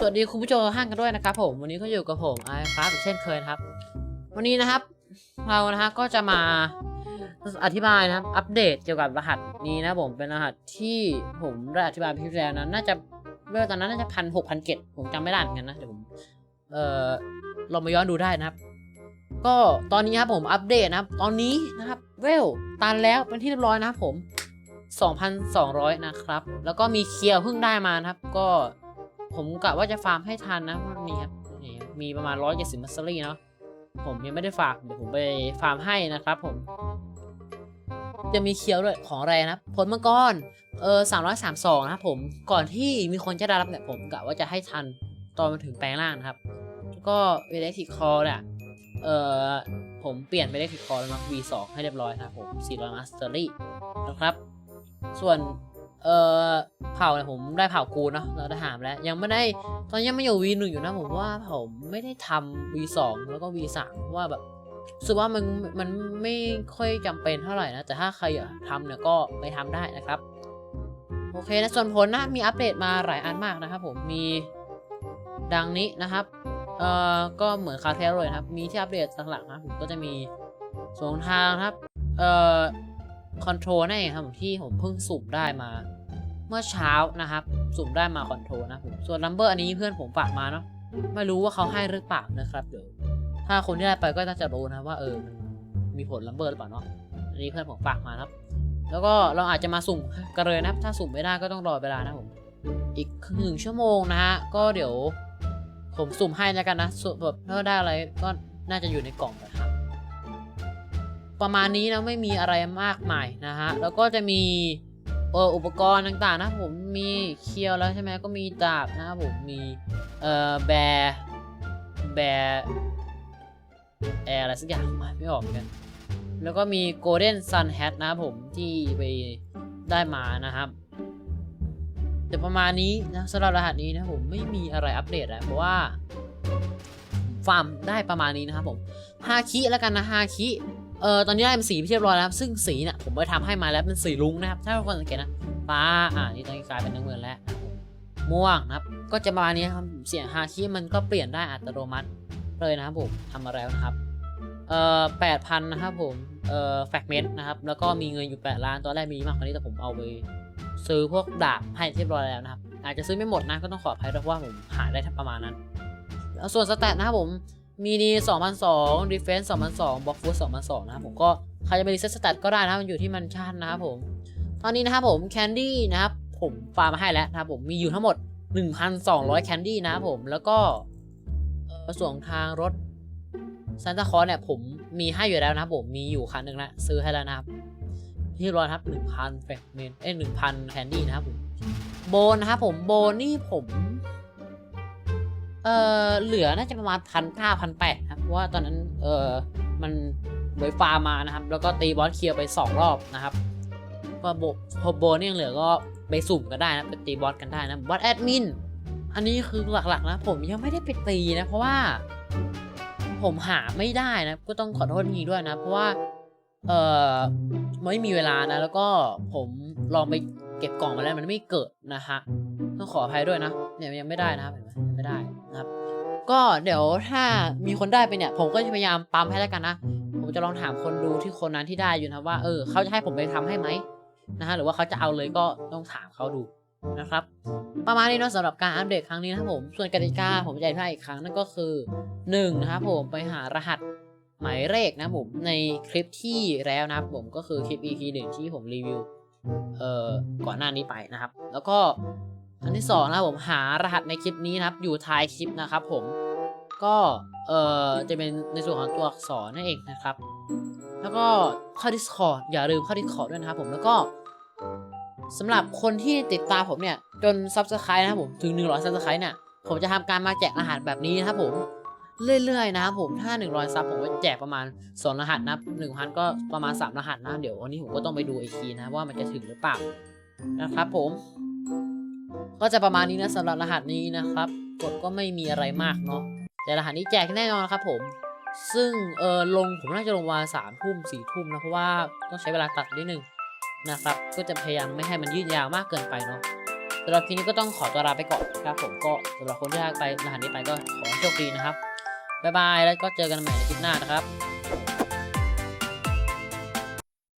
สวัสดีคุณผู้ชมทุกท่านกันด้วยนะครับผมวันนี้ก็อยู่กับผมไอครับเช่นเคยครับ วันนี้นะครับ เรานะฮะก็จะมาอธิบายนะครับ อัปเดตเกี่ยวกับรหัสนี้นะผมเป็นรหัสที่ผมได้อธิบายไปที่แล้วนะน่าจะเมื่อตอนนั้นน่าจะพันหกพันเกตผมจำไม่ได้เหมือนกันนะเดี๋ยวผมเอ่อเรามาย้อนดูได้นะครับ ก็ตอนนี้ครับผมอัปเดตนะครับ ตอนนี้นะครับเวลตันแล้วเป็นที่เรียบร้อยนะครับผม 2,200 นะครับ แล้วก็มีเคียวเพิ่งได้มานะครับ ก็ ผมกะว่าจะฟาร์มให้ทันนะวันนี้ครับนี่มีประมาณ170มัสซรี่เนาะผมยังไม่ได้ฝากเดี๋ยวผมไปฟาร์มให้นะครับผม จะมีเคียวด้วยของอะไรนะผลมังกรเออ332นะครับผมก่อนที่มีคนจะได้รับเนี่ยผมกะว่าจะให้ทันตอนมาถึงแปลงร่างนะครับ แล้วก็เวเลติคอร์เนี่ยเออผมเปลี่ยนไปได้ติคอร์แล้วนะ V2 ให้เรียบร้อยนะครับผม400มัสเตอรี่นะครับ ส่วน เอ่อเผ่าเนี่ยผมได้เผ่ากูนเนาะเราได้หามแล้ว ยังไม่ได้ตอนยังไม่อยู่ V1 อยู่นะผมว่าผมไม่ได้ทำ V2 แล้วก็ V3 เพราะว่าแบบสึกว่ามันมันไม่ค่อยจำเป็นเท่าไหร่นะ แต่ถ้าใครอยากทำเนี่ยก็ไปทำได้นะครับ โอเคนะส่วนผลนะมีอัปเดตมาหลายอันมากนะครับผมมีดังนี้นะครับเอ่อก็เหมือนคาเทลเลยครับ มีที่อัปเดตหลักๆนะผมก็จะมีสองทางครับ เอ่อ คอนโทรลนั่นเองครับผมที่ผมเพิ่งสุ่มได้มา เมื่อเช้านะครับ สุ่มได้มาคอนโทรลนะผมส่วนนัมเบอร์อันนี้เพื่อนผมฝากมาเนาะไม่รู้ว่าเขาให้หรือเปล่านะครับเดี๋ยวถ้าคนที่ได้ไปก็น่าจะรู้นะว่าเออมันมีผลนัมเบอร์หรือเปล่าเนาะอันนี้เพื่อนผมฝากมาครับ แล้วก็เราอาจจะมาสุ่มกันเลยนะครับ ถ้าสุ่มไม่ได้ก็ต้องรอเวลานะผมอีกหนึ่งชั่วโมงนะฮะก็เดี๋ยวผมสุ่มให้แล้วกันนะสุ่มแบบถ้าได้อะไรก็น่าจะอยู่ในกล่องนะ ประมาณนี้นะไม่มีอะไรมากมายนะฮะแล้วก็จะมีเอออุปกรณ์ต่างๆนะผมมีเคียวแล้วใช่ไหมก็มีดาบนะครับผมมีเอ่อแบร์แบร์แอร์อะไรสักอย่างไม่ออกกัน แล้วก็มี Golden Sun Hat นะครับผมที่ไปได้มานะครับแต่ประมาณนี้นะสำหรับรหัสนี้นะผมไม่มีอะไรอัปเดตแล้วเพราะว่าฟาร์มได้ประมาณนี้นะครับผมฮาคิแล้วกันนะฮาคิ เออตอนนี้ได้เป็นสีเรียบร้อยแล้วครับ ซึ่งสีเนี่ยผมไปทำให้มาแล้วเป็นสีรุ้งนะครับ ถ้าทุกคนสังเกตนะฟ้าอ่านี่ตอนนี้กลายเป็นน้ำเงินแล้วผมม่วงนะครับ ก็จะประมาณนี้ครับเสียงฮาคิมันก็เปลี่ยนได้อัตโนมัติเลยนะครับผมทำมาแล้วนะครับเอ่อแปดพันนะครับผมเอ่อแฟกเมนต์นะครับแล้วก็มีเงินอยู่แปดล้านตอนแรกมีมากกว่านี้แต่ผมเอาไปซื้อพวกดาบให้เรียบร้อยแล้วนะครับอาจจะซื้อไม่หมดนะก็ต้องขออภัยเพราะว่าผมหาได้ประมาณนั้นแล้วส่วนสแตทนะครับผม มีดี2002 Defense 2002 Block Foot 2002 นะครับผมก็ใครจะไปรีเซ็ตสแตทก็ได้นะครับมันอยู่ที่มันชันนะครับผม ตอนนี้นะครับผม Candy นะครับผมฟาร์มมาให้แล้วนะครับผมมีอยู่ทั้งหมด 1,200 Candy นะครับผมแล้วก็เอ่อส่วนทางรถซันตาคอเนี่ยผมมีให้อยู่แล้วนะครับผมมีอยู่คันหนึ่งแล้วซื้อให้แล้วนะครับที่ร้อยครับ1,000แฟกเมนเอ้ย1,000 Candy นะครับผมโบนนะครับผมโบนนี่ผม เออเหลือน่าจะประมาณพันเก้าพันแปดครับเพราะว่าตอนนั้นเออมันบวยฟาร์มานะครับ แล้วก็ตีบอสเคลียร์ไปสองรอบนะครับก็โบพอโบนี่ยังเหลือก็ไปสุ่มกันได้นะไปตีบอสกันได้นะบอสแอดมินอันนี้คือหลักๆนะผมยังไม่ได้ไปตีนะ เพราะว่าผมหาไม่ได้นะ ก็ต้องขอโทษทีด้วยนะ เพราะว่า เออไม่มีเวลานะ แล้วก็ผมลองไปเก็บกล่องมาแล้วมันไม่เกิดนะฮะต้องขออภัยด้วยนะเนี่ยยังไม่ได้นะครับเห็นไหมไม่ได้ ก็เดี๋ยวถ้ามีคนได้ไปเนี่ย ผมก็จะพยายามปั๊มให้แล้วกันนะ ผมจะลองถามคนดูที่คนนั้นที่ได้อยู่นะครับว่าเออเขาจะให้ผมไปทำให้ไหมนะฮะหรือว่าเขาจะเอาเลยก็ต้องถามเขาดูนะครับ ประมาณนี้เนาะสำหรับการอัปเดตครั้งนี้นะครับผมส่วนกติกาผมจะอธิบายอีกครั้งนั่นก็คือ1นะครับผมไปหารหัสหมายเลขนะครับผมในคลิปที่แล้วนะครับผมก็คือคลิป EP หนึ่งที่ผมรีวิวเอ่อก่อนหน้านี้ไปนะครับ แล้วก็ อันที่สองนะครับผมหารหัสในคลิปนี้นะครับ อยู่ท้ายคลิปนะครับ ผมก็เอ่อจะเป็นในส่วนของตัวอักษรนั่นเองนะครับ แล้วก็เข้า Discord อย่าลืมเข้า Discord ด้วยนะครับผมแล้วก็สำหรับคนที่ติดตามผมเนี่ย จน Subscribe นะครับผมถึง 100 Subscribe เนี่ยผมจะทำการมาแจกรหัสแบบนี้นะครับผมเรื่อยๆนะครับผมถ้า 100ซับผมก็แจกประมาณ 2 รหัสนะ1,000 ก็ประมาณ 3 รหัสนะ เดี๋ยววันนี้ผมก็ต้องไปดูอีกทีนะว่ามันจะถึงหรือเปล่านะครับผม ก็จะประมาณนี้นะสำหรับรหัสนี้นะครับกฎก็ไม่มีอะไรมากเนาะแต่รหัสนี้แจกแน่นอนครับผม ซึ่งเออลงผมน่าจะลงวันสามทุ่มสี่ทุ่มนะเพราะว่าต้องใช้เวลาตัดนิดนึงนะครับ ก็จะพยายามไม่ให้มันยืดยาวมากเกินไปเนาะสำหรับทีนี้ก็ต้องขอตัวลาไปก่อนนะครับผมก็สำหรับคนที่ทักไปรหัสนี้ไปก็ขอโชคดีนะครับบ๊ายบายแล้วก็เจอกันใหม่ในคลิปหน้านะครับ